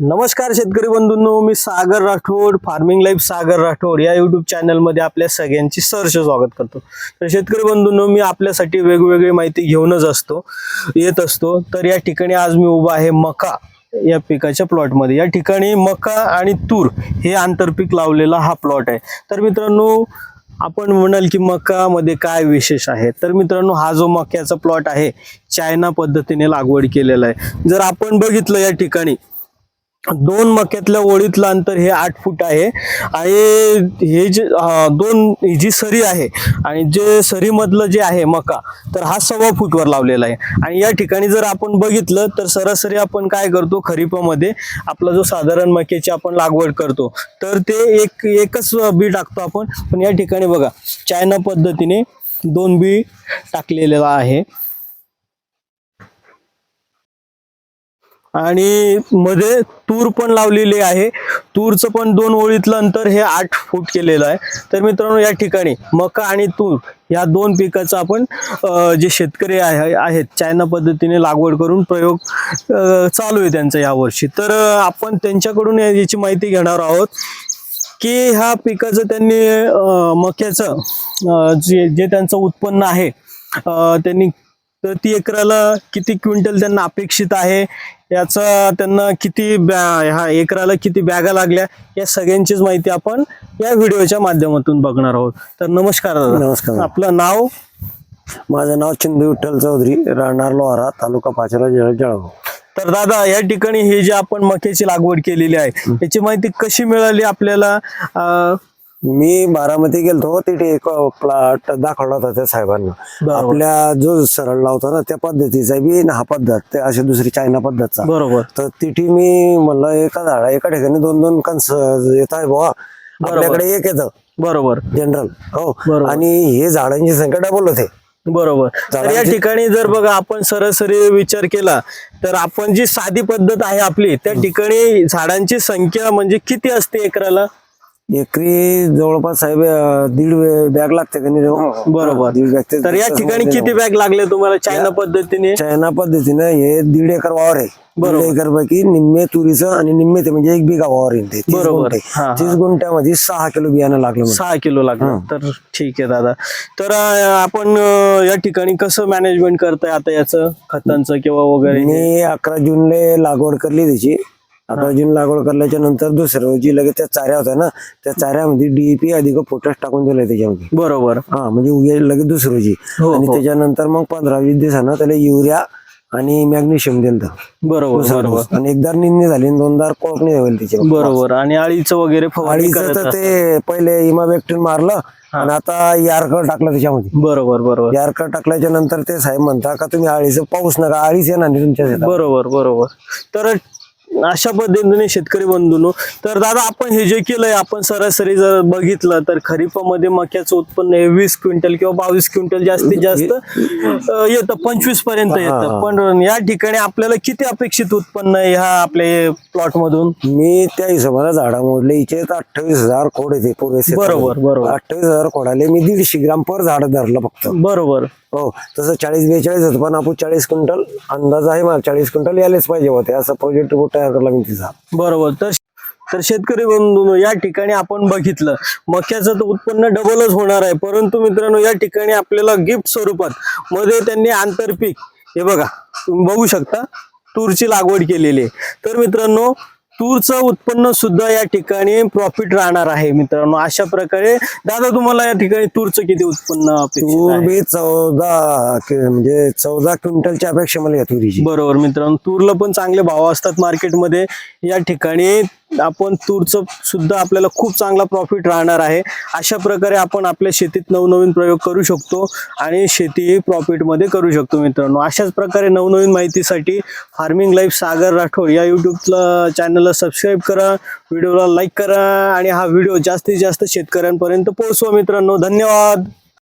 नमस्कार शेतकरी बंधूंनो मी सागर राठोड फार्मिंग लाईफ सागर राठोड या युट्यूब चॅनलमध्ये आपल्या सगळ्यांची सहर्ष स्वागत करतो. तर शेतकरी बंधूंनो मी आपल्यासाठी वेगवेगळी माहिती घेऊनच असतो येत असतो. तर या ठिकाणी आज मी उभा आहे मका या पिकाच्या प्लॉटमध्ये या ठिकाणी मका आणि तूर हे आंतरपीक लावलेला हा प्लॉट आहे. तर मित्रांनो आपण म्हणाल की मकामध्ये काय विशेष आहे? तर मित्रांनो हा जो मक्याचा प्लॉट आहे चायना पद्धतीने लागवड केलेला आहे. जर आपण बघितलं या ठिकाणी दोन मक्यातल्या ओळीतलं अंतर हे आठ फूट आहे. आणि हे जे दोन ही जी सरी आहे आणि जे सरीमधलं जे आहे मका तर हा सव्वा फूटवर लावलेला आहे. आणि या ठिकाणी जर आपण बघितलं तर सरासरी आपण काय करतो खरीपामध्ये आपला जो साधारण मक्याची आपण लागवड करतो तर ते एक एकच बी टाकतो आपण. पण या ठिकाणी बघा चायना पद्धतीने दोन बी टाकलेला आहे. आणि मध्ये तूर पण लावलेली आहे. तूरचं पण दोन ओळीतलं अंतर हे आठ फूट केलेलं आहे. तर मित्रांनो या ठिकाणी मका आणि तूर या दोन पिकाचं आपण जे शेतकरी आहे आहेत चायना पद्धतीने लागवड करून प्रयोग चालू आहे त्यांचा यावर्षी तर आपण त्यांच्याकडून याची माहिती घेणार आहोत की ह्या पिकाचं त्यांनी मक्याचं जे जे त्यांचं उत्पन्न आहे त्यांनी त्यांनी प्रति एकराला किती क्विंटल त्यांना अपेक्षित आहे? याचा त्यांना किती बॅ- ह्या एकराला किती बॅगा लागल्या? या सगळ्यांचीच माहिती आपण या व्हिडिओच्या माध्यमातून बघणार आहोत. तर नमस्कार दादा. नमस्कार. आपलं नाव? माझं नाव चिंदू विठ्ठल चौधरी राहणार लोहारा तालुका पाचोरा जिल्हा जळगाव. तर दादा या ठिकाणी ही जी आपण मक्याची लागवड केलेली आहे याची माहिती कशी मिळाली आपल्याला? अं, मी बारामती गेलतो तिथे एक प्लॉट दाखवला होता त्या साहेबांना. आपल्या जो सरळ लावतो ना त्या पद्धतीचा बी हा पद्धत अशी दुसरी चायना पद्धतचा. बरोबर. तर तिथे मी म्हणलं एका झाडा एका ठिकाणी दोन दोन कणस येत आहे बुवा. आपल्याकडे एक येतं. बरोबर. जनरल हो. बरोबर. आणि हे झाडांची संख्या डबल होते. बरोबर. तर या ठिकाणी जर बघा आपण सरासरी विचार केला तर आपण जी साधी पद्धत आहे आपली त्या ठिकाणी झाडांची संख्या म्हणजे किती असते एकराला? एकरी जवळपास साहेब अं, दीड बॅग लागते का नाही हो, बरोबर. दीड ते- तर या ठिकाणी किती बॅग लागले तुम्हाला? चायना पद्धतीने? चायना पद्धतीनं हे दीड एकर वावर आहे. बरोबर. दीड एकर पैकी निम्मे तुरीचं आणि निम्मे ते म्हणजे एक बिघा वावर येईल ते. तीस बरोबर. गुंठे. हा, हा. तीस गुंठ्यामध्ये सहा किलो बियाणं लागलं. सहा किलो लागलं. तर ठीक आहे दादा. तर अं, आपण अं, या ठिकाणी कसं मॅनेजमेंट करताय आता याचं? खतांचं किंवा वगैरे? मी अकरा जूनले लागवड करली त्याची. अकरा जून लागवड करल्याच्या नंतर दुसऱ्या रोजी लगेच त्या चाऱ्या होत्या ना त्या चाऱ्यामध्ये डीईपी अधिक पोटॅश टाकून दिलं त्याच्यामध्ये. बरोबर. हा म्हणजे उद्या लगेच दुसऱ्या रोजी हो, आणि हो. त्याच्यानंतर मग पंधरा वीस दिवसानं त्याला युरिया आणि मॅग्नेशियम दिलं. बरोबर दुसरा बरोबर. आणि एकदा निंदणी झाली आणि दोनदा कोळपणी होईल त्याची. बरोबर. आणि अळीचं वगैरे फवारणी अडीच करत तर असतात. ते पहिले इमाबेक्टिन मारलं आणि आता यारकड टाकलं त्याच्यामध्ये. बरोबर बरोबर. यारकड टाकल्याच्या नंतर ते साहेब म्हणता का तुम्ही आळीचं पाऊस नका आळीच येणार नाही तुमच्या शेतात. बरोबर बरोबर. तर अशा पद्धतीने शेतकरी बंधूनो तर दादा आपण हे जे केलंय आपण सरासरी जर बघितलं तर खरीपामध्ये मक्याचं उत्पन्न हे वीस क्विंटल किंवा बावीस क्विंटल जास्तीत जास्त येतं पंचवीसपर्यंत येतं. पण या ठिकाणी आपल्याला किती अपेक्षित उत्पन्न आहे ह्या आपल्या प्लॉट मधून मी त्या हिशोबाने झाडा मोडले हिचे अठ्ठावीस हजार खोड येते पुरेसे. बरोबर, बरोबर. अठ्ठावीस हजार खोडाले मी दीडशे ग्राम पर झाड धरलं फक्त. बरोबर. हो तसं चाळीस बेचाळीस होतं पण आपण चाळीस क्विंटल अंदाज आहे मला चाळीस क्विंटल यायलाच पाहिजे होते. असं प्रोजेक्ट रिपोर्ट तयार करला मी तिचा बरोबर. तर तर शेतकरी बंधूंनो या ठिकाणी आपण बघितलं मक्याचं तर उत्पन्न डबलच होणार आहे. परंतु मित्रांनो या ठिकाणी आपल्याला गिफ्ट स्वरूपात मध्ये त्यांनी आंतरपीक हे बघा तुम्ही बघू शकता तूरची लागवड केलेली आहे. तर मित्रांनो तूरचं उत्पन्न सुद्धा या ठिकाणी प्रॉफिट राहणार आहे मित्रांनो. अशा प्रकारे दादा तुम्हाला या ठिकाणी तूरचं किती उत्पन्न तूर? बी चौदा म्हणजे चौदा क्विंटलच्या अपेक्षा मला या तुरीची बरोबर मित्रांनो तूरला पण चांगले भाव असतात मार्केटमध्ये या ठिकाणी आपण तूरचं सुद्धा आपल्याला खूप चांगला प्रॉफिट राहणार आहे. अशा प्रकारे आपण आपल्या शेतीत नवनवीन प्रयोग करू शकतो आणि शेती प्रॉफिटमध्ये करू शकतो मित्रांनो. अशाच प्रकारे नवनवीन माहितीसाठी फार्मिंग लाईफ सागर राठोड या युट्यूबला चॅनलला सबस्क्राईब करा व्हिडिओला लाईक करा आणि हा व्हिडिओ जास्तीत जास्त शेतकऱ्यांपर्यंत पोहोचवा मित्रांनो. धन्यवाद!